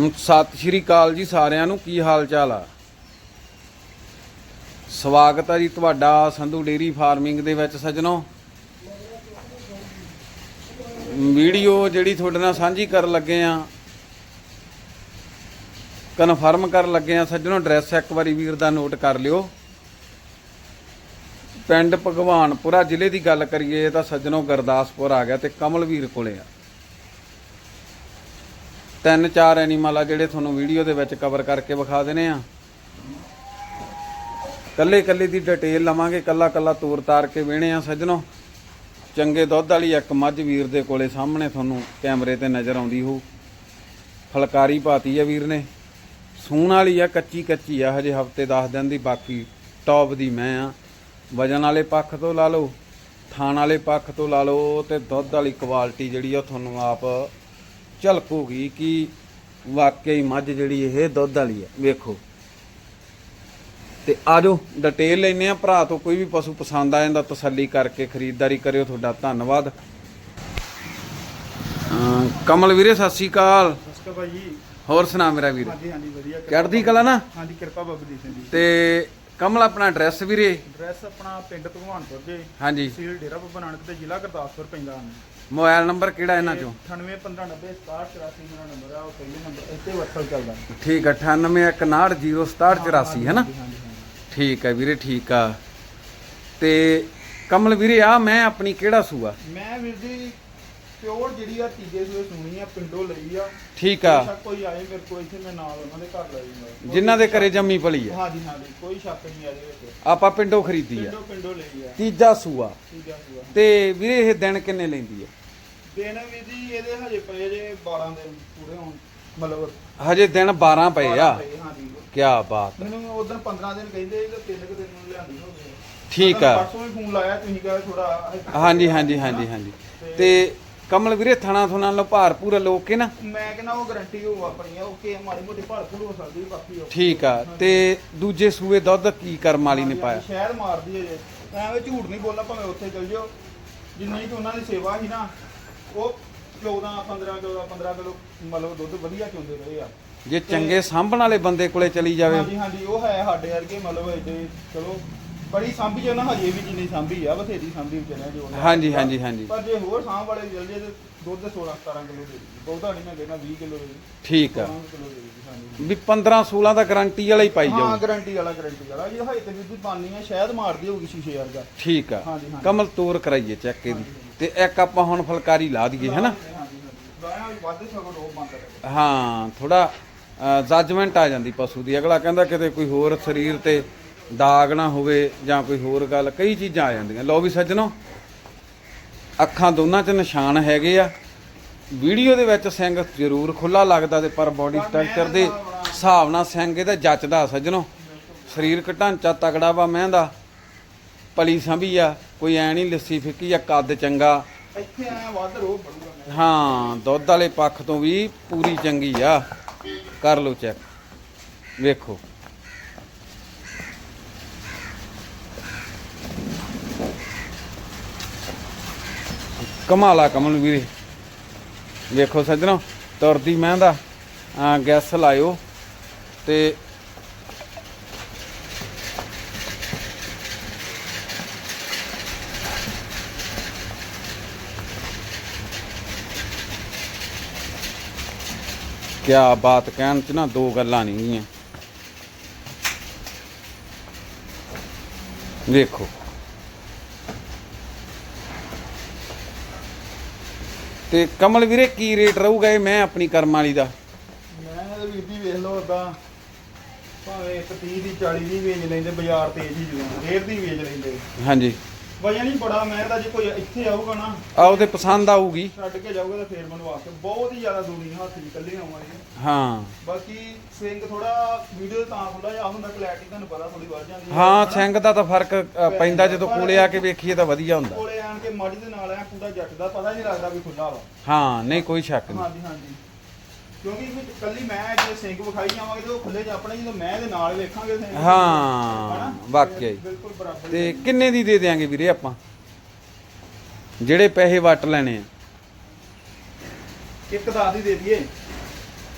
ਸਤਿ ਸ਼੍ਰੀ ਅਕਾਲ ਜੀ ਸਾਰਿਆਂ ਨੂੰ, ਕੀ ਹਾਲ ਚਾਲ ਆ? ਸਵਾਗਤ ਆ ਜੀ ਤੁਹਾਡਾ ਸੰਧੂ ਡੇਰੀ ਫਾਰਮਿੰਗ ਦੇ ਵਿੱਚ ਸੱਜਣੋ। ਵੀਡੀਓ ਜਿਹੜੀ ਤੁਹਾਡੇ ਨਾਲ ਸਾਂਝੀ ਕਰਨ ਲੱਗੇ ਆ, ਕਨਫਰਮ ਕਰਨ ਲੱਗੇ ਆ ਸੱਜਣੋ, ਐਡਰੈਸ ਇੱਕ ਵਾਰੀ ਵੀਰ ਦਾ ਨੋਟ ਕਰ ਲਿਓ। ਪਿੰਡ ਭਗਵਾਨਪੁਰਾ ਜ਼ਿਲ੍ਹੇ ਦੀ ਗੱਲ ਕਰੀਏ ਤਾਂ ਸੱਜਣੋ ਗੁਰਦਾਸਪੁਰ ਆ ਗਿਆ ਤੇ ਕਮਲਵੀਰ ਕੋਲੇ ਆ। ਤਿੰਨ ਚਾਰ ਐਨੀਮਲ ਆ ਜਿਹੜੇ ਤੁਹਾਨੂੰ ਵੀਡੀਓ ਦੇ ਵਿੱਚ ਕਵਰ ਕਰਕੇ ਵਿਖਾ ਦੇਣੇ ਆ। ਕੱਲੇ ਕੱਲੇ ਦੀ ਡਿਟੇਲ ਲਵਾਂਗੇ ਕੱਲਾ ਕੱਲਾ ਤੋਰ ਤਾਰ ਕੇ ਵੇਣੇ ਆ ਸੱਜਣੋ। ਚੰਗੇ ਦੁੱਧ ਵਾਲੀ ਇੱਕ ਮੱਝ ਵੀਰ ਦੇ ਕੋਲੇ ਸਾਹਮਣੇ ਤੁਹਾਨੂੰ ਕੈਮਰੇ ਤੇ ਨਜ਼ਰ ਆਉਂਦੀ ਹੋ ਫਲਕਾਰੀ ਪਾਤੀ ਆ ਵੀਰ ਨੇ। ਸੂਣ ਵਾਲੀ ਆ ਕੱਚੀ ਕੱਚੀ ਆ, ਹਜੇ ਹਫ਼ਤੇ 10 ਦਿਨ ਦੀ, ਬਾਕੀ ਟੌਪ ਦੀ ਮੈਂ ਆ। ਵਜਨ ਵਾਲੇ ਪੱਖ ਤੋਂ ਲਾ ਲਓ ਥਾਣ ਵਾਲੇ ਪੱਖ ਤੋਂ ਲਾ ਲਓ ਤੇ ਦੁੱਧ ਵਾਲੀ ਕੁਆਲਿਟੀ ਜਿਹੜੀ ਆ ਤੁਹਾਨੂੰ ਆਪ ਝਲਕੂਗੀ ਕਿ ਵਾਕਈ ਮੱਝ ਜਿਹੜੀ ਇਹ ਦੁੱਧ ਵਾਲੀ ਹੈ ਵੇਖੋ। ਤੇ ਆਜੋ ਡਿਟੇਲ ਲੈਨੇ ਆ ਭਰਾ ਤੋਂ ਕੋਈ ਵੀ ਪਸ਼ੂ ਪਸੰਦ ਆ ਜਾਂਦਾ ਤਸੱਲੀ ਕਰਕੇ ਖਰੀਦਦਾਰੀ ਕਰਿਓ। ਤੁਹਾਡਾ ਧੰਨਵਾਦ। ਕਮਲ ਵੀਰੇ ਸਤਿ ਸ਼੍ਰੀ ਅਕਾਲ। ਸਸਕਾ ਭਾਈ ਹੋਰ ਸੁਣਾ ਮੇਰਾ ਵੀਰ। ਹਾਂਜੀ ਹਾਂਜੀ ਵਧੀਆ। ਚੜ੍ਹਦੀ ਕਲਾ ਨਾ? ਹਾਂਜੀ ਕਿਰਪਾ ਬਾਬਾ ਦੀ ਸਿੰਘ ਜੀ। ਤੇ ਕਮਲ ਆਪਣਾ ਐਡਰੈਸ ਵੀਰੇ? ਐਡਰੈਸ ਆਪਣਾ ਪਿੰਡ ਭਗਵਾਨਪੁਰ ਦੇ। ਹਾਂਜੀ। ਸੀਲ ਡੇਰਾ ਬੱਬਾ ਨਾਨਕ ਤੇ ਜ਼ਿਲ੍ਹਾ ਗੁਰਦਾਸਪੁਰ ਪੈਂਦਾ। ਮੋਬਾਈਲ ਨੰਬਰ ਕਿਹੜਾ ਇਹਨਾਂ ਚੋਂ? 981590 6784 ਮੇਰਾ ਨੰਬਰ ਆ ਉਹ ਪਹਿਲੇ ਨੰਬਰ ਇੱਥੇ WhatsApp ਚੱਲਦਾ। ਠੀਕ ਹੈ 9819066784 ਹੈ ਨਾ? ਠੀਕ ਹੈ ਵੀਰੇ ਠੀਕ ਆ। ਤੇ ਕਮਲ ਵੀਰੇ ਆ ਮੈਂ ਆਪਣੀ ਕਿਹੜਾ ਸੂਆ? ਮੈਂ ਵੀਰ ਜੀ ਪਿਓਰ ਜਿਹੜੀ ਆ ਤੀਜੇ ਸੂਏ ਸੁਣੀ ਆ ਪਿੰਡੋਂ ਲਈ ਆ। ਠੀਕ ਆ। ਬੇਸ਼ੱਕ ਕੋਈ ਆਏ ਮੇਰੇ ਕੋਲ ਇੱਥੇ ਮੈਂ ਨਾਲ ਉਹਨਾਂ ਦੇ ਘਰ ਲੈ ਜਾਊਂਗਾ ਜਿਨ੍ਹਾਂ ਦੇ ਘਰੇ ਜੰਮੀ ਪਲੀ ਆ। ਹਾਂਜੀ ਹਾਂਜੀ ਕੋਈ ਸ਼ੱਕ ਨਹੀਂ ਆ ਇਹਦੇ ਵਿੱਚ। ਆਪਾਂ ਪਿੰਡੋਂ ਖਰੀਦੀ ਆ। ਪਿੰਡੋਂ ਪਿੰਡੋਂ ਲਈ ਆ। ਤੀਜਾ ਸੂਆ। ਤੀਜਾ ਸੂਆ। ਤੇ ਵੀਰੇ ਇਹ ਦਿਨ ਕਿੰਨੇ ਲੈਂਦੀ ਆ? ਦਿਨ ਵੀ ਜੀ ਇਹਦੇ ਹਜੇ ਪਏ ਜੇ 12 ਦਿਨ ਪੂਰੇ ਹੋਣ। ਮਤਲਬ ਹਜੇ ਦਿਨ 12 ਪਏ ਆ। ਹਾਂਜੀ। ਕੀ ਬਾਤ ਮੈਨੂੰ ਉਦੋਂ 15 ਦਿਨ ਕਹਿੰਦੇ ਸੀ ਤੇ ਤਿੰਨ ਕੁ ਦਿਨ ਨੂੰ ਲਿਆਂਦੀ ਹੋ ਠੀਕ ਆ। ਪਰਸੋਂ ਵੀ ਫੋਨ ਲਾਇਆ ਤੁਸੀਂ ਕਹਿੰਦੇ ਥੋੜਾ ਹਾਂਜੀ ਹਾਂਜੀ ਹਾਂਜੀ ਹਾਂਜੀ ਤੇ ਕਮਲ ਵੀਰੇ ਥਣਾ ਥੁਣਾ ਲੋ ਭਾਰ ਪੂਰਾ ਲੋਕ ਕੇ ਨਾ। ਮੈਂ ਕਹਿੰਦਾ ਉਹ ਗਾਰੰਟੀ ਹੋ ਆਪਣੀ ਆ ਓਕੇ ਮਾੜੀ ਮੋਟੀ ਭਾਲ ਭੂਲ ਹੋ ਸਕਦੀ ਬਾਕੀ ਉਹ। ਠੀਕ ਆ ਤੇ ਦੂਜੇ ਸੂਏ ਦੁੱਧ ਕੀ ਕਰਮ ਵਾਲੀ ਨੇ ਪਾਇਆ? ਸ਼ਹਿਰ ਮਾਰਦੀ ਹੈ ਜੇ। ਐਵੇਂ ਝੂਠ ਨਹੀਂ ਬੋਲਣਾ ਭਾਵੇਂ ਉੱਥੇ ਚਲ ਜਿਓ। ਜਿੰਨੀ ਕਿ ਉਹਨਾਂ ਦੀ ਸੇਵਾ ਸੀ ਨਾ ਉਹ 14 15 14 15 ਕਿਲੋ ਮਤਲਬ ਦੁੱਧ ਵਧੀਆ ਚੁੰਦੇ ਰਹੇ ਆ। ਜੇ ਚੰਗੇ ਸਾਂਭਣ ਵਾਲੇ ਬੰਦੇ ਕੋਲੇ ਚਲੀ ਜਾਵੇ। ਹਾਂਜੀ ਹਾਂਜੀ ਉਹ ਹੈ ਸਾਡੇ ਵਰਗੇ ਮਤਲਬ ਏਡੇ ਚਲੋ। ਬੜੀ ਸਾਂਭੀ ਜੇ ਨਾ ਹਜੇ ਵੀ ਜਿੰਨੀ ਸਾਂਭੀ ਆ ਬਥੇਰੀ ਸਾਂਭੀ ਵਿਚਾਰਿਆ ਜੋ ਉਹਨਾਂ ਹਾਂਜੀ ਹਾਂਜੀ ਹਾਂਜੀ। ਪਰ ਜੇ ਹੋਰ ਸਾਂਭ ਵਾਲੇ ਜਲ ਜੇ ਤੇ ਦੁੱਧ 16 17 ਕਿਲੋ ਦੇ ਦਿੰਦੀ ਬਹੁਤਾ ਨਹੀਂ ਮੈਂ ਕਹਿੰਦਾ 20 ਕਿਲੋ ਦੇ ਦਿੰਦੀ ਠੀਕ ਆ। 16 ਕਿਲੋ ਦੇ ਦਿੰਦੀ ਹਾਂਜੀ। ਵੀ 15 16 ਦਾ ਗਾਰੰਟੀ ਵਾਲਾ ਹੀ ਪਾਈ ਹਾਂ ਜਾਊ। ਗਾਰੰਟੀ ਵਾਲਾ ਗਾਰੰਟੀ ਵਾਲਾ। ਇਹ ਹਾਈ ਤੇ ਵੀ ਪਾਣੀ ਆ ਸ਼ਾਇਦ ਮਾਰਦੀ ਹੋਊਗੀ ਸ਼ੀਸ਼ੇ ਵਰਗਾ ਠੀਕ ਆ। ਹਾਂਜੀ, ਹਾਂਜੀ। ਕਮਲ ਤੋਰ ਕਰਾਈਏ ਚੈੱਕ ਇਹਦੀ। ਤੇ ਇੱਕ ਆਪਾਂ ਹੁਣ ਫਲਕਾਰੀ ਲਾ ਦਈਏ ਹੈਨਾ? ਹਾਂਜੀ ਹਾਂਜੀ। ਗਾਣਾ ਵੀ ਵੱਧ ਸਕੋ ਉਹ ਬੰਦ ਕਰੇ ਹਾਂ ਥੋੜਾ ਜੱਜਮੈਂਟ ਆ ਜਾਂਦੀ ਪਸ਼ੂ ਦੀ। ਅਗਲਾ ਕਹਿੰਦਾ ਕਿਤੇ ਕੋਈ ਹੋਰ ਸਰੀਰ ਤੇ ਦਾਗ ਨਾ ਹੋਵੇ ਜਾਂ ਕੋਈ ਹੋਰ ਗੱਲ ਕਈ ਚੀਜ਼ਾਂ ਆ ਜਾਂਦੀਆਂ। ਲਓ ਵੀ ਸੱਜਣੋ ਅੱਖਾਂ ਦੋਨਾਂ 'ਚ ਨਿਸ਼ਾਨ ਹੈਗੇ ਆ। ਵੀਡੀਓ ਦੇ ਵਿੱਚ ਸਿੰਘ ਜ਼ਰੂਰ ਖੁੱਲਾ ਲੱਗਦਾ ਤੇ ਪਰ ਬਾਡੀ ਸਟਰਕਚਰ ਦੇ ਹਿਸਾਬ ਨਾਲ ਸਿੰਘ ਇਹਦਾ ਜੱਚਦਾ ਸੱਜਣੋ। ਸਰੀਰਕ ਢਾਂਚਾ ਤਗੜਾ ਵਾ ਮਹਿੰਦਾ। ਪਲੀ ਸੰਭੀ ਆ ਕੋਈ ਐ ਨਹੀਂ ਲੱਸੀ ਫਿੱਕੀ ਆ ਕੱਦ ਚੰਗਾ। ਇੱਥੇ ਵੱਧ ਰੋ ਹਾਂ ਦੁੱਧ ਵਾਲੇ ਪੱਖ ਤੋਂ ਵੀ ਪੂਰੀ ਚੰਗੀ ਆ। ਕਰ ਲਓ ਚੈੱਕ ਵੇਖੋ। ਕਮਾਲਾ ਕਮਲ ਵੀਰੇ। ਵੇਖੋ ਸੱਜਣੋ, ਤੁਰਦੀ ਮੈਂ ਦਾ ਗੈਸ ਲਾਇਓ ਤੇ ਕਿਆ ਬਾਤ ਕਹਿਣ ਚ ਨਾ ਦੋ ਗੱਲਾਂ ਨਹੀਂ ਗੀਆਂ। ਵੇਖੋ। ਤੇ ਕਮਲ ਵੀਰੇ ਕੀ ਰੇਟ ਰਹੂਗਾ ਇਹ ਮੈਂ ਆਪਣੀ ਕਰਮ ਵਾਲੀ ਦਾ? ਮੈਂ ਤਾਂ ਵੀਰ ਜੀ ਵੇਖ ਲਓ ਉਦਾਂ ਭਾਵੇਂ ਇੱਕ 30 ਦੀ 40 ਦੀ ਵੇਚ ਲੈਂਦੇ ਬਾਜ਼ਾਰ ਤੇਜ਼ ਹੀ ਜਦੋਂ ਡੇਢ ਦੀ ਵੇਚ ਲੈਂਦੇ। ਹਾਂਜੀ। ਵਜਨ ਹੀ ਬੜਾ ਮੈਂ ਤਾਂ ਜੇ ਕੋਈ ਇੱਥੇ ਆਊਗਾ ਨਾ ਆ ਉਹਦੇ ਪਸੰਦ ਆਊਗੀ। ਛੱਡ ਕੇ ਜਾਊਗਾ ਤਾਂ ਫੇਰ ਮੈਨੂੰ ਵਾਸਤੇ ਬਹੁਤ ਹੀ ਜ਼ਿਆਦਾ ਦੂਰੀ ਹੱਥ ਦੀ ਕੱਲੀ ਆਵਾਂਗੇ ਹਾਂ। ਬਾਕੀ ਸਿੰਗ ਥੋੜਾ ਵੀਡੀਓ ਤਾਂ ਥੋੜਾ ਜਿਹਾ ਹੁੰਦਾ ਕਲੈਰਿਟੀ ਤੁਹਾਨੂੰ ਪਤਾ ਥੋੜੀ ਵੱਧ ਜਾਂਦੀ ਹੈ ਹਾਂ? ਸਿੰਘ ਦਾ ਤਾਂ ਫ਼ਰਕ ਅ, ਪੈਂਦਾ ਜਦੋਂ ਕੋਲੇ ਆ ਕੇ ਵੇਖੀਏ ਤਾਂ ਵਧੀਆ ਹੁੰਦਾ। ਕੋਲੇ ਆਣ ਕੇ ਮੱਝ ਦੇ ਨਾਲ ਐ ਪੂਰਾ ਜੱਟ ਦਾ ਪਤਾ ਨਹੀਂ ਲੱਗਦਾ ਵੀ ਖੁੱਲਾ ਵਾ। ਹਾਂ ਨਹੀਂ ਕੋਈ ਸ਼ੱਕ ਨਹੀਂ। ਹਾਂਜੀ ਹਾਂਜੀ। ਕਿਉਂਕਿ ਵੀ ਕੱਲੀ ਮੈਂ ਜੇ ਸਿੰਗ ਵਿਖਾਈ ਜਾਵਾਂਗੇ ਤੇ ਉਹ ਖੁੱਲੇ ਚ ਆਪਣੇ ਜਦੋਂ ਮੈਂ ਦੇ ਨਾਲ ਵੇਖਾਂਗੇ ਸਿੰਗ ਹਾਂ, ਹਨਾ? ਵਾਕਿਆ ਹੀ। ਬਿਲਕੁਲ ਬਰਾਬਰ। ਹੀ ਤੇ ਕਿੰਨੇ ਦੀ ਦੇ ਦਿਆਂਗੇ ਵੀਰੇ ਆਪਾਂ? ਜਿਹੜੇ ਪੈਸੇ ਵਟ ਲੈਣੇ ਆ। ਇੱਕ ਦਸ ਦੀ ਦੇ ਦਈਏ।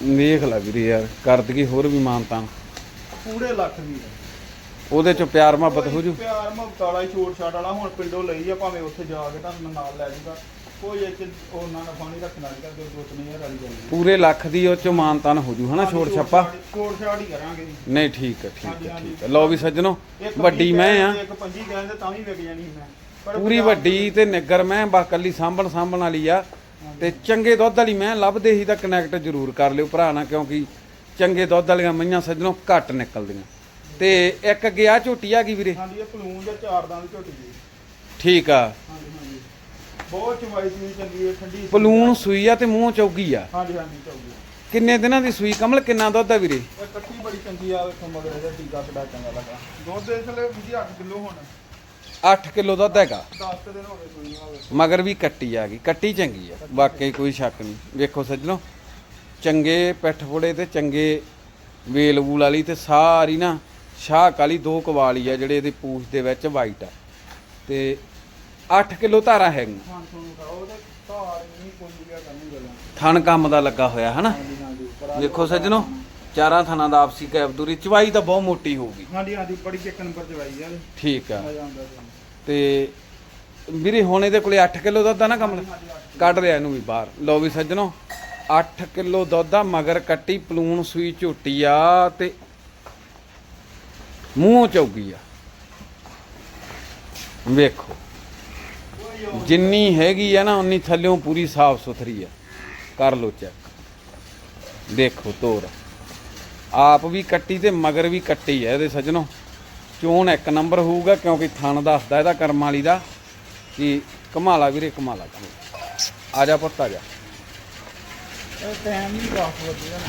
ਵੇਖ ਲੈ ਵੀਰੇ ਯਾਰ ਕਰ ਦਈਏ ਹੋਰ ਵੀ ਮਾਨਤਾ ਪੂਰੇ ਲੱਖ ਦੀ ਹੈ ਉਹਦੇ ਚ ਪਿਆਰ ਮੁਹੱਬਤ ਹੋ ਜੂ। ਪਿਆਰ ਮੁਹੱਬਤ ਵਾਲਾ ਛੋਟ ਛਾਟ ਵਾਲਾ ਹੁਣ ਪਿੰਡੋਂ ਲਈ ਆ ਭਾਵੇਂ ਉੱਥੇ ਜਾ ਕੇ ਤੁਹਾਨੂੰ ਨਾਲ ਲੈ ਜਾਊਗਾ ਕੋਈ ਉਹਨਾਂ ਦਾ ਪਾਣੀ ਰੱਖਣ ਦੋ ਪੂਰੇ ਲੱਖ ਦੀ ਉਹ ਚ ਮਾਨਤਾਨ ਹੋ ਜੂ ਹਨਾ ਛੋਟ ਛੱਪਾ? ਛੋਟ ਛਾਟ ਹੀ ਕਰਾਂਗੇ ਜੀ। ਨਹੀਂ ਠੀਕ ਹੈ ਠੀਕ ਹੈ। ਠੀਕ ਹੈ। ਲਓ ਵੀ ਸੱਜਣੋ ਇੱਕ ਵੱਡੀ ਮੈਂ ਆ। ਇੱਕ ਪੰਜੀ ਕਹਿੰਦੇ ਤਾਂ ਵੀ ਵਿਕ ਜਾਣੀ ਸੀ ਮੈਂ। ਪਰ ਵੱਡੀ ਤੇ ਨਿੱਗਰ ਮੈਂ ਬਾ ਕੱਲੀ ਸਾਂਭਣ ਸਾਂਭਣ ਵਾਲੀ ਆ। ਤੇ ਚੰਗੇ ਦੁੱਧ ਵਾਲੀ ਮੈਂ ਲੱਭਦੇ ਹੀ ਤਾਂ ਕਨੈਕਟ ਜ਼ਰੂਰ ਕਰ ਲਿਓ ਭਰਾ ਨਾਲ ਕਿਉਂਕਿ ਚੰਗੇ ਦੁੱਧ ਵਾਲੀਆਂ ਮਈਆਂ ਸੱਜਣੋ ਘੱਟ ਨਿਕਲਦੀਆਂ। ਤੇ ਇੱਕ ਗਿਆ ਝੋਟੀ ਆ ਗਈ ਵੀਰੇ? ਹਾਂਜੀ ਇਹ ਪਲੂਨ ਜਾਂ ਚਾਰ ਦਾਂ ਦੀ ਝੋਟੀ ਜੀ। ਠੀਕ ਆ। ਹਾਂਜੀ। ਬਹੁਤ ਚਵਾਈ ਸੀ ਚੰਗੀ ਹੈ ਠੰਡੀ ਸੀ। ਪਲੂਣ ਸੂਈ ਆ ਤੇ ਮੂੰਹ ਚੌਗੀ ਆ। ਹਾਂਜੀ ਹਾਂਜੀ ਚੌਗੀ ਕਿੰਨੇ ਦਿਨਾਂ ਦੀ ਸੂਈ? ਕਮਲ ਕਿੰਨਾ ਦੁੱਧ ਆ ਵੀਰੇ? ਇਹ ਕੱਟੀ ਬੜੀ ਚੰਗੀ ਆ ਵੇਖੋ ਮਗਰ ਇਹਦਾ ਟੀਕਾ ਕਿੱਡਾ ਚੰਗਾ ਲੱਗਾ। ਦੁੱਧ ਇਸ ਵੇਲੇ ਵੀ 8 ਕਿਲੋ ਹੁਣ। 8 ਕਿਲੋ ਦੁੱਧ ਹੈਗਾ? 10 ਕੁ ਦਿਨ ਹੋ ਗਏ ਸੂਈ ਹੋਵੇ ਮਗਰ ਵੀ ਕੱਟੀ ਆ ਗਈ। ਕੱਟੀ ਚੰਗੀ ਆ। ਵਾਕਈ ਕੋਈ ਸ਼ੱਕ ਨਹੀਂ। ਵੇਖੋ ਸੱਜਣੋ ਚੰਗੇ ਪਿੱਠ ਫੋੜੇ ਤੇ ਚੰਗੇ ਵੇਲ ਵੂਲ ਵਾਲੀ ਤੇ ਸਾਰੀ ਨਾ ਸ਼ਾਹ ਕਾਲੀ ਦੋ ਕਵਾਲੀ ਆ ਜਿਹੜੇ ਇਹਦੇ ਪੂਛ ਦੇ ਵਿੱਚ ਵਾਈਟ ਆ। ਤੇ 8 ਕਿਲੋ ਧਾਰਾ ਹੈਗੀ ਹਾਂ। ਤੁਹਾਨੂੰ ਖਾਓ ਤੇ ਧਾਰ ਨਹੀਂ ਕੋਈ ਵੀ ਕਰਨੀ ਗੱਲਾਂ ਥਣ ਕੰਮ ਦਾ ਲੱਗਾ ਹੋਇਆ ਹਨਾ? ਹਾਂਜੀ ਹਾਂਜੀ ਪਰ ਸੱਜਣੋ ਚਾਰਾਂ ਥਣਾਂ ਦਾ ਆਪਸੀ ਕੈਬਦੂਰੀ ਚਵਾਈ ਤਾਂ ਬਹੁਤ ਮੋਟੀ ਹੋਊਗੀ। ਹਾਂਜੀ ਹਾਂਜੀ ਬੜੀ ਇੱਕ ਨੰਬਰ ਚਵਾਈ ਆ। ਇਹ। ਠੀਕ ਆ। ਮਜ਼ਾ ਆਉਂਦਾ ਤੁਹਾਨੂੰ ਤੇ ਵੀਰੇ ਹੁਣ ਇਹਦੇ ਕੋਲੇ 8 ਕਿਲੋ ਦੁੱਧ ਆ ਨਾ ਕਮਲ? ਕੱਢ ਰਿਹਾ ਇਹਨੂੰ ਵੀ ਬਾਹਰ। ਲਓ ਵੀ ਸੱਜਣੋ 8 ਕਿਲੋ ਦੁੱਧ ਆ ਮਗਰ ਕੱਟੀ ਪਲੂਣ ਸੂਈ ਝੋਟੀ ਆ ਤੇ ਮੂੰਹ ਚੌਗੀ ਆ। ਵੇਖੋ। ਜਿੰਨੀ ਹੈਗੀ ਆ ਨਾ ਉਨੀ ਥੱਲਿਓਂ ਪੂਰੀ ਸਾਫ਼ ਸੁਥਰੀ ਆ। ਕਰ ਲੋ ਚੈੱਕ ਦੇਖੋ ਤੋਰ। ਆਪ ਵੀ ਕੱਟੀ ਤੇ ਮਗਰ ਵੀ ਕੱਟੀ ਆ ਇਹਦੇ ਸੱਜਣੋ। ਚੋਣ ਇੱਕ ਨੰਬਰ ਹੋਊਗਾ ਕਿਉਂਕਿ ਥਣ ਦੱਸਦਾ ਇਹਦਾ ਕਰਮ ਵਾਲੀ ਦਾ ਕਿ ਕਮਾਲਾ ਵੀਰੇ ਕਮਾਲਾ। ਆ ਜਾ ਪੁੱਤ ਆ ਜਾ।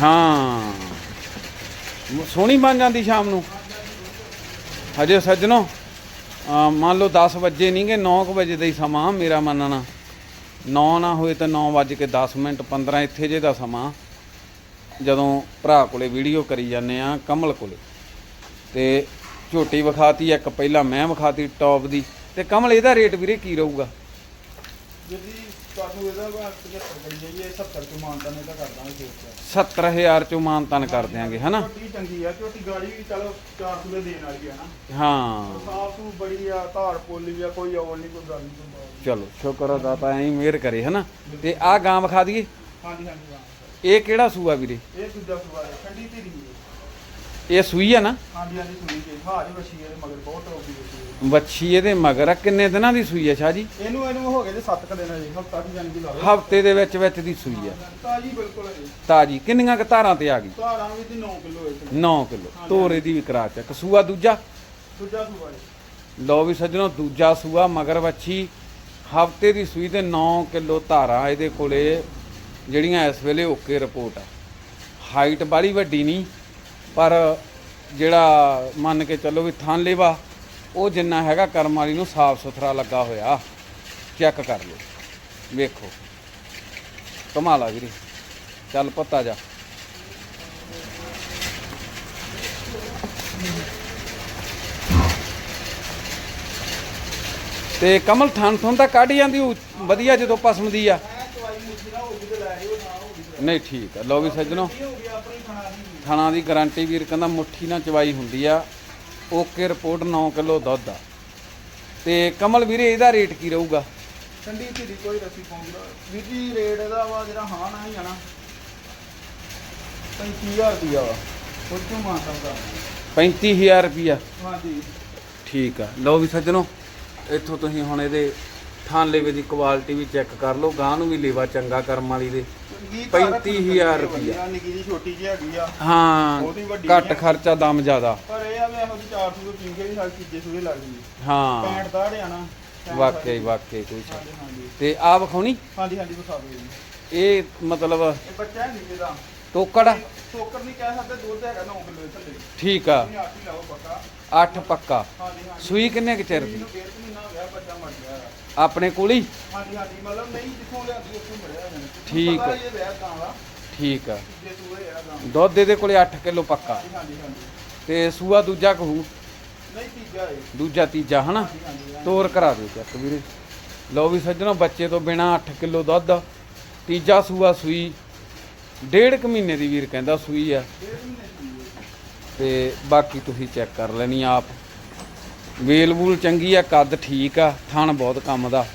ਹਾਂ। ਸੋਹਣੀ ਬਣ ਜਾਂਦੀ ਸ਼ਾਮ ਨੂੰ। ਹਜੇ ਸੱਜਣੋ ਮੰਨ ਲਓ 10 ਵਜੇ ਨਹੀਂਗੇ 9 ਵਜੇ ਦਾ ਹੀ ਸਮਾਂ ਮੇਰਾ ਮੰਨਣਾ। 9 ਨਾ ਹੋਏ ਤਾਂ 9 ਵਜ ਕੇ 10 ਮਿੰਟ 15 ਇੱਥੇ ਜੇ ਦਾ ਸਮਾਂ। ਜਦੋਂ ਭਰਾ ਕੋਲੇ ਵੀਡੀਓ ਕਰੀ ਜਾਂਦੇ ਆ ਕਮਲ ਕੋਲੇ। ਤੇ ਝੋਟੀ ਵਿਖਾਤੀ, ਇੱਕ ਪਹਿਲਾਂ ਮੈਂ ਵਿਖਾਤੀ ਟੌਪ ਦੀ। ਤੇ ਕਮਲ, ਇਹਦਾ ਰੇਟ ਵੀਰੇ ਕੀ ਰਹੂਗਾ? ਜਿਹੜੀ ਤੁਹਾਨੂੰ ਇਹਦਾ ਵਾ 75 ਬੜੀ ਜਾਈਏ 70 ਤੋਂ ਮਾਨਤਾ ਨੇ ਤਾਂ ਕਰ ਦਾਂਗੇ ਸੋਚ 70000 ਚੋਂ ਮਾਨਤਨ ਕਰ ਦਿਆਂਗੇ ਹਨਾ? ਝੋਟੀ ਚੰਗੀ ਆ ਝੋਟੀ ਗਾੜੀ ਵੀ ਚਲੋ 4 ਕਿਲੋ ਦੇਣ ਵਾਲੀ ਆ ਨਾ। ਹਾਂ। ਸਾਫ਼ ਸੂ ਬੜੀ ਆ ਧਾਰ ਪੋਲੀ ਆ ਕੋਈ ਔਲ ਨਹੀਂ ਕੋਈ ਗੱਲ ਨਹੀਂ ਕੋਈ ਬਾਤ ਨੀ। ਚਲੋ ਸ਼ੁਕਰ ਆ ਦਾਤਾ ਐਂ ਮਿਹਰ ਕਰੇ ਹਨਾ? ਤੇ ਆਹ ਗਾਂ ਵਿਖਾ ਦਈਏ। ਹਾਂਜੀ ਹਾਂਜੀ ਹਾਂ ਇਹ ਕਿਹੜਾ ਸੂਆ ਵੀਰੇ? ਇਹ ਦੂਜਾ ਸੂਆ ਹੈ ਠੰਡੀ ਧੀਰੀ। ਹੈ ਇਹ ਸੂਈ ਆ ਨਾ? ਹਾਂਜੀ ਹਾਂਜੀ ਜੀ ਹੈ ਮਗਰ ਬਹੁਤ ਟੌਪੀ ਵਸ਼ੀ ਹੈ ਵੱਛੀ ਇਹਦੇ ਮਗਰ ਆ। ਕਿੰਨੇ ਦਿਨਾਂ ਦੀ ਸੂਈ ਆ ਸ਼ਾਹ ਜੀ? ਇਹਨੂੰ ਇਹਨੂੰ ਹੋ ਗਏ ਜੇ 7 ਕ ਦਿਨ ਹੈ ਜੀ। ਹਫਤਾ ਦੀ ਜਾਨੀ ਦੀ ਲਾ ਲਓ। ਹਫ਼ਤੇ ਦੇ ਵਿੱਚ ਵਿੱਚ ਦੀ ਸੂਈ ਆ। ਤਾਜੀ ਬਿਲਕੁਲ ਹੈ ਜੀ। ਤਾਜੀ। ਕਿੰਨੀਆਂ ਕੁ ਧਾਰਾਂ ਤੇ ਆ ਗਈ? ਧਾਰਾਂ ਵੀ ਦੀ 9 ਕਿਲੋ ਹੈ 9 ਕਿਲੋ। ਤੋਰੇ ਦੀ ਵੀ ਕਰਾ ਚੱਕ ਸੂਆ ਦੂਜਾ? ਦੂਜਾ ਸੂਆ ਹੈ ਲਓ ਵੀ ਸੱਜਣੋ ਦੂਜਾ ਸੂਆ ਮਗਰ ਵੱਛੀ। ਹਫ਼ਤੇ ਦੀ ਸੂਈ ਤੇ 9 ਕਿਲੋ ਧਾਰਾਂ ਇਹਦੇ ਕੋਲੇ ਜਿਹੜੀਆਂ ਇਸ ਵੇਲੇ ਓਕੇ ਰਿਪੋਰਟ ਆ। ਹਾਈਟ ਬਾਲੀ ਵੱਡੀ ਨਹੀਂ। ਪਰ ਜਿਹੜਾ ਮੰਨ ਕੇ ਚੱਲੋ ਵੀ ਥਾਂ ਲੇਵਾ ਉਹ ਜਿੰਨਾ ਹੈਗਾ ਕਰਮ ਵਾਲੀ ਨੂੰ ਸਾਫ਼ ਸੁਥਰਾ ਲੱਗਾ ਹੋਇਆ। ਚੈੱਕ ਕਰ ਲਓ। ਵੇਖੋ। ਕਮਾਲਾ ਵੀਰੇ। ਚੱਲ ਪੱਤਾ ਜਾ। ਤੇ ਕਮਲ ਥਣ ਥਣ ਤਾਂ ਕੱਢ ਜਾਂਦੀ ਹੋਊ, ਵਧੀਆ ਜਦੋਂ ਪਸਮਦੀ ਆ। ਨਹੀਂ ਠੀਕ ਆ। ਲਓ ਵੀ ਸੱਜਣੋ ਥਣਾ ਦੀ ਗਾਰੰਟੀ ਵੀਰ ਕਹਿੰਦਾ ਮੁੱਠੀ ਨਾਲ ਚਵਾਈ ਹੁੰਦੀ ਆ। ਓਕੇ ਰਿਪੋਰਟ 9 ਕਿਲੋ ਦੁੱਧ ਆ। ਤੇ ਕਮਲ ਵੀਰੇ ਇਹਦਾ ਰੇਟ ਕੀ ਰਹੂਗਾ? ਠੰਡੀ ਧੀਰੀ ਕੋਈ ਰਸੀ ਪਾਉਂਦਾ। ਵੀਰ ਜੀ ਰੇਟ ਇਹਦਾ ਵਾ ਜਿਹੜਾ ਹਾਂ ਨਾ ਹੀ ਆਣਾ 35000 ਰੁਪਿਆ ਵਾ। ਕੁਝ ਤੋਂ ਮਾਨਤਾ ਦਾ 35000 ਰੁਪਿਆ ਹਾਂਜੀ। ਠੀਕ ਆ। ਲਓ ਵੀ ਸੱਜਣੋ ਇੱਥੋਂ ਤੁਸੀਂ ਹੁਣ ਇਹਦੇ ਥਾਂ ਲੇਵੇ ਦੀ ਕੁਆਲਿਟੀ ਵੀ ਚੈੱਕ ਕਰ ਲਓ। ਗਾਂ ਨੂੰ ਵੀ ਲੇਵਾ ਚੰਗਾ ਕਰਮ ਵਾਲੀ ਦੇ। 35,000 ਰੁਪਈਆ। ਨਿੱਕੀ ਜੀ ਛੋਟੀ ਜਿਹੀ ਹੈਗੀ ਆ। ਹਾਂ ਬਹੁਤੀ ਵੱਡੀ ਘੱਟ ਨਹੀਂ ਆ। ਖਰਚਾ ਦਮ ਜ਼ਿਆਦਾ। ਪਰ ਇਹ ਆ ਵੀ ਇਹੋ ਜਿਹੀ 400 ਰੁਪਏ ਪੀ ਕੇ ਵੀ ਸਾਡੀ ਤੀਜੇ ਸੂਏ ਲੱਗ ਗਈ ਹਾਂ। 65 ਦਾ ਹਰਿਆਣਾ ਵਾਕਈ ਵਾਕਈ ਕੋਈ ਹਾਂਜੀ ਹਾਂਜੀ। ਤੇ ਆ ਵਿਖਾਉਣੀ? ਹਾਂਜੀ ਹਾਂਜੀ ਵਿਖਾ ਦਿਓ ਜੀ। ਇਹ ਮਤਲਬ ਇਹ ਬੱਚਾ ਹੈ ਨੀਚੇ ਦਾ। ਟੋਕੜ? ਆ? ਨਹੀਂ ਕਹਿ ਸਕਦੇ ਦੁੱਧ ਹੈਗਾ 9 ਕਿਲੋ ਥੱਲੇ। ਠੀਕ ਆ। ਤੁਸੀਂ ਆਪ ਹੀ ਲਾਓ ਪੱਕਾ। 8 ਪੱਕਾ। ਹਾਂਜੀ ਹਾਂਜੀ। ਸੂਈ ਕਿੰਨੇ ਕੁ ਚਿਰ ਦੀ? ਇਹਨੂੰ ਡੇਢ ਕੁ ਮਹੀਨਾ ਹੋ ਗਿਆ। ਹੈਗਾ। ਆਪਣੇ ਕੋਲ ਹੀ? ਹਾਂਜੀ ਹਾਂਜੀ ਮਤਲਬ ਨਹੀਂ ਜਿੱਥੋਂ ਲਿਆਂਦੀ ਉੱਥੋਂ ਮਿਲਿਆ ਜਾਣਾ ਠੀਕ ਆ। ਇਹ ਵਿਆਹ ਤਾਂ ਵਾ। ਠੀਕ ਆ। ਜੇ ਸੂਏ ਆ ਗਾਂ ਦੁੱਧ ਇਹਦੇ ਕੋਲੇ 8 ਕਿਲੋ ਪੱਕਾ। ਹਾਂਜੀ ਹਾਂਜੀ ਹਾਂਜੀ। ਤੇ ਸੂਆ ਦੂਜਾ ਕਹੂ ਨਹੀਂ ਤੀਜਾ ਹੈ ਦੂਜਾ ਤੀਜਾ ਹਨਾ? ਹਾਂਜੀ ਹਾਂਜੀ ਹਾਂਜੀ। ਤੋਰ ਕਰਾ ਦਿਓ ਚੱਕ ਵੀਰੇ। ਲਓ ਵੀ ਸੱਜਣੋ ਬੱਚੇ ਤੋਂ ਬਿਨਾ 8 ਕਿਲੋ ਦੁੱਧ। ਤੀਜਾ ਸੂਆ ਸੂਈ। ਡੇਢ ਕੁ ਮਹੀਨੇ ਦੀ ਵੀਰ ਕਹਿੰਦਾ ਸੂਈ ਆ। ਡੇਢ ਮਹੀਨੇ ਦੀ ਹੈ। ਤੇ ਬਾਕੀ ਤੁਸੀਂ ਚੈੱਕ ਕਰ ਲੈਣੀ ਆਪ। ਵੇਲ ਵੂਲ ਚੰਗੀ ਆ ਕੱਦ ਠੀਕ ਆ ਥਣ ਬਹੁਤ ਕੰਮ ਦਾ।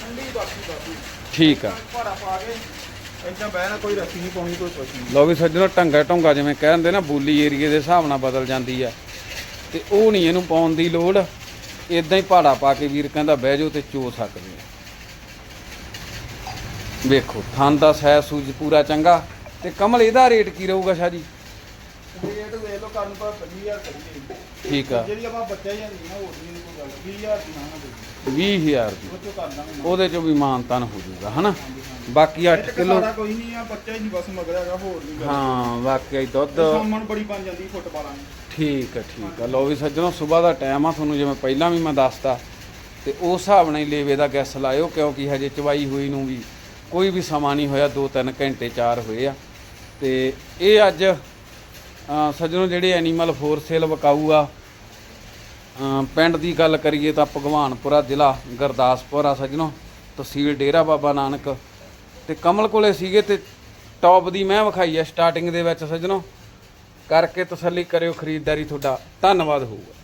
ਠੰਡੀ ਬਾਕੀ ਬਾਕੀ ਠੀਕ ਆ। ਭਾਰਾ ਪਾ ਕੇ ਏਦਾਂ ਬਹਿ ਨਾ ਕੋਈ ਰੱਸੀ ਨਹੀਂ ਪਾਉਣੀ ਕੋਈ ਕੁਛ ਨਹੀਂ। ਲੋ ਵੀ ਸੱਜਣੋ ਟੰਗਾ ਟੰਗਾ ਜਿਵੇਂ ਕਹਿੰਦੇ ਨਾ ਬੋਲੀ ਏਰੀਏ ਦੇ ਹਿਸਾਬ ਨਾਲ ਬਦਲ ਜਾਂਦੀ ਆ। ਤੇ ਉਹ ਨਹੀਂ ਇਹਨੂੰ ਪਾਉਣ ਦੀ ਲੋੜ। ਇਦਾਂ ਹੀ ਪਹਾੜਾ ਪਾ ਕੇ ਵੀਰ ਕਹਿੰਦਾ ਬਹਿ ਜਾਓ ਤੇ ਚੋ ਸਕਦੇ ਆ। ਵੇਖੋ ਥਣ ਦਾ ਸਹਿ ਸੂਜ ਪੂਰਾ ਚੰਗਾ। ਤੇ ਕਮਲ ਇਹਦਾ ਰੇਟ ਕੀ ਰਹੂਗਾ ਸ਼ਾਹ ਜੀ? ਕਰਨ ਪਰ 20000 ਕਰੀਏ। ਠੀਕ ਆ। ਜਿਹੜੀ ਆਪਾਂ ਬੱਚਾ ਹੀ ਨਾ ਹੋਰ ਨਹੀਂ ਕੋਈ ਗੱਲ 20000 ਦੀ ਨਾ ਨਾ ਦੇ 20000 ਦੀ। ਉਹ ਚੋਂ ਕਰ ਦਾਂਗੇ ਨਾ। ਉਹਦੇ ਚੋਂ ਵੀ ਮਾਨਤਾਨ ਹੋ ਜਾਊਗਾ ਹਨਾ? ਬਾਕੀ 8 ਇਹ 'ਚ ਕਿਲੋ ਸਾਰਾ ਕੋਈ ਨਹੀਂ ਆ ਬੱਚਾ ਹੀ ਨਹੀਂ ਬਸ ਮਗਰ ਹੈਗਾ ਹੋਰ ਨਹੀਂ ਗੱਲ। ਹਾਂ ਵਾਕਿਆ ਹੀ ਦੁੱਧ ਸਾਮਣ ਬੜੀ ਬਣ ਜਾਂਦੀ ਫੁੱਟਬਾਲਾਂ ਦੀ। ਠੀਕ ਆ ਠੀਕ ਆ। ਲੋ ਵੀ ਸੱਜਣੋ ਸਵੇਰ ਦਾ ਟਾਈਮ ਆ ਤੁਹਾਨੂੰ ਜਿਵੇਂ ਪਹਿਲਾਂ ਵੀ ਮੈਂ ਦੱਸਤਾ। ਤੇ ਉਸ ਹਿਸਾਬ ਨਾਲ ਹੀ ਲੇਵੇ ਦਾ ਗੈਸ ਲਾਇਓ ਕਿਉਂਕਿ ਹਜੇ ਚਵਾਈ ਹੋਈ ਨੂੰ ਵੀ ਕੋਈ ਵੀ ਸਮਾਂ ਨਹੀਂ ਹੋਇਆ 2-3 ਘੰਟੇ ਚਾਰ ਹੋਏ ਆ। ਤੇ ਇਹ ਅੱਜ ਸੱਜਣੋ, ਜਿਹੜੇ ਐਨੀਮਲ ਫੋਰ ਸੇਲ ਵਿਕਾਊ ਆ ਪਿੰਡ ਦੀ ਗੱਲ ਕਰੀਏ ਤਾਂ ਭਗਵਾਨਪੁਰਾ ਜ਼ਿਲ੍ਹਾ, ਗੁਰਦਾਸਪੁਰ ਆ ਸੱਜਣੋ, ਤਹਿਸੀਲ ਡੇਰਾ ਬਾਬਾ ਨਾਨਕ। ਤੇ ਕਮਲ ਕੋਲੇ ਸੀਗੇ ਤੇ ਟੌਪ ਦੀ ਮੈਂ ਵਿਖਾਈ ਆ ਸਟਾਰਟਿੰਗ ਦੇ ਵਿੱਚ ਸੱਜਣੋ। ਕਰਕੇ ਤਸੱਲੀ ਕਰਿਓ, ਖਰੀਦਦਾਰੀ ਤੁਹਾਡਾ ਧੰਨਵਾਦ ਹੋਊਗਾ।